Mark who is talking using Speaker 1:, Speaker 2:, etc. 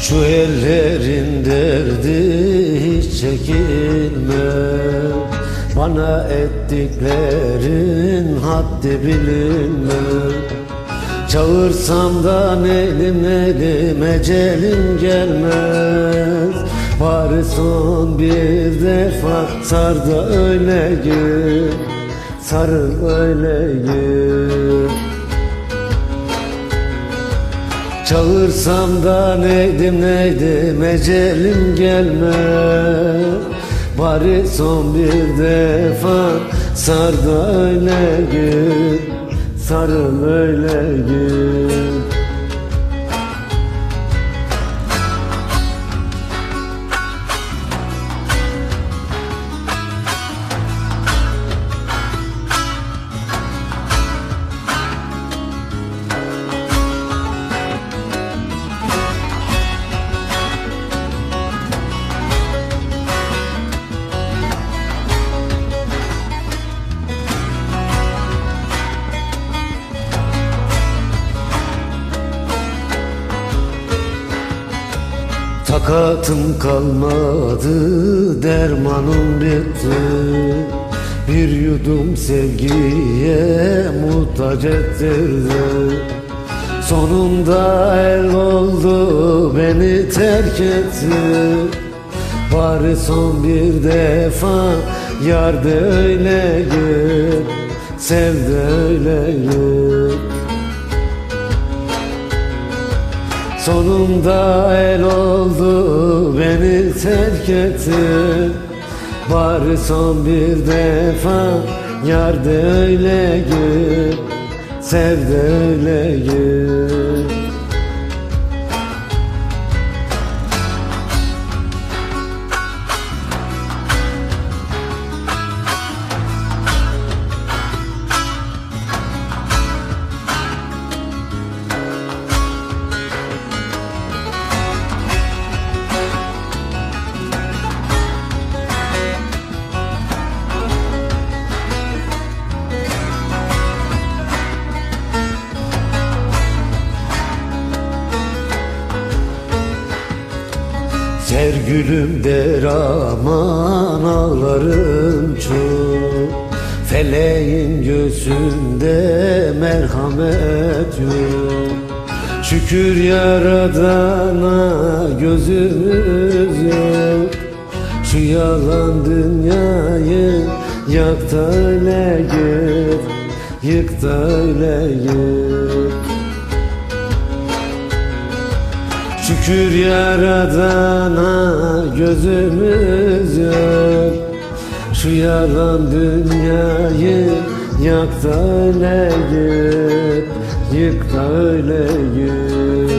Speaker 1: Şu ellerin derdi hiç çekilmez. Bana ettiklerin haddi bilinmez. Çağırsam da elim elim ecelim gelmez. Bari son bir defa sar da öyle gül Sarıl öyle gül Çağırsam da neydim neydim ecelim gelmez Bari son bir defa sar da öyle gül Sarıl öyle gül Takatım kalmadı, dermanım bitti. Bir yudum sevgiye muhtaç ettirdi. Sonunda el oldu, beni terk etti. Bari son bir defa yar de öyle gül Sev de öyle gül Sonunda el oldu beni terk etti. Bari son bir defa yar de öyle gül Sev de öyle gül Sergülüm der aman ağlarım çok. Feleğin gözünde merhamet yok. Şükür yaradana gözümüz yok. Şu yalan dünyayı yak da öyle git Yık da öyle git Şükür yaradana gözümüz yok. Şu yalan dünyayı yak da öyle git Yık da öyle git